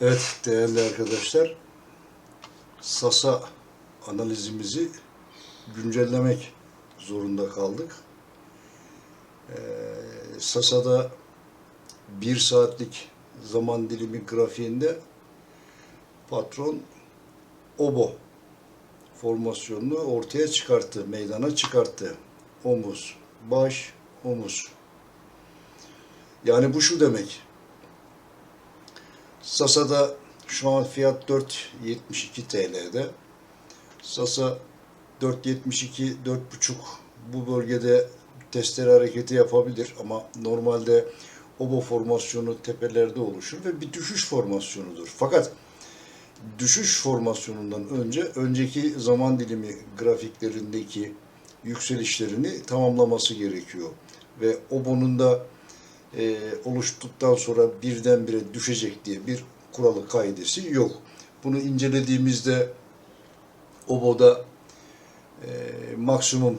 Evet değerli arkadaşlar, Sasa analizimizi güncellemek zorunda kaldık. Ee, Sasa'da bir saatlik zaman dilimi grafiğinde patron obo formasyonunu ortaya çıkarttı, meydana çıkarttı. Omuz, baş, omuz. Yani bu şu demek. Sasa'da şu an fiyat 4.72 TL'de. Sasa 4.72, 4.5 bu bölgede testere hareketi yapabilir ama normalde obo formasyonu tepelerde oluşur ve bir düşüş formasyonudur. Fakat düşüş formasyonundan önce önceki zaman dilimi grafiklerindeki yükselişlerini tamamlaması gerekiyor. Ve obonun da e, oluştuktan sonra birdenbire düşecek diye bir kuralı kaidesi yok. Bunu incelediğimizde oboda e, maksimum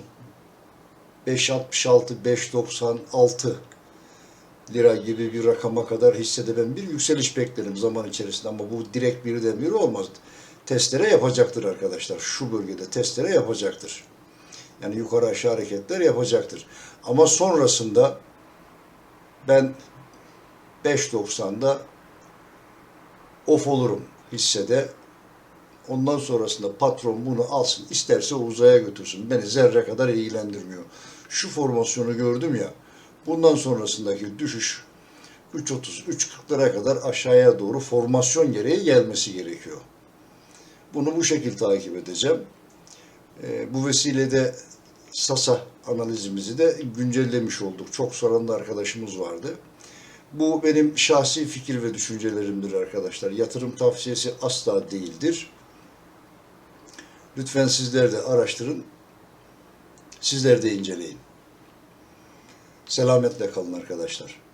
5.66, 5.96 lira gibi bir rakama kadar hissede ben bir yükseliş beklerim zaman içerisinde ama bu direkt birdenbire olmaz. Testere yapacaktır arkadaşlar. Şu bölgede testere yapacaktır. Yani yukarı aşağı hareketler yapacaktır. Ama sonrasında ben 5.90'da off olurum hissede. Ondan sonrasında patron bunu alsın, isterse uzaya götürsün. Beni zerre kadar ilgilendirmiyor. Şu formasyonu gördüm ya, bundan sonrasındaki düşüş 3.30, 3.40'lara kadar aşağıya doğru formasyon gereği gelmesi gerekiyor. Bunu bu şekilde takip edeceğim. Ee, bu vesilede Sasa analizimizi de güncellemiş olduk. Çok soran da arkadaşımız vardı. Bu benim şahsi fikir ve düşüncelerimdir arkadaşlar. Yatırım tavsiyesi asla değildir. Lütfen sizler de araştırın. Sizler de inceleyin. Selametle kalın arkadaşlar.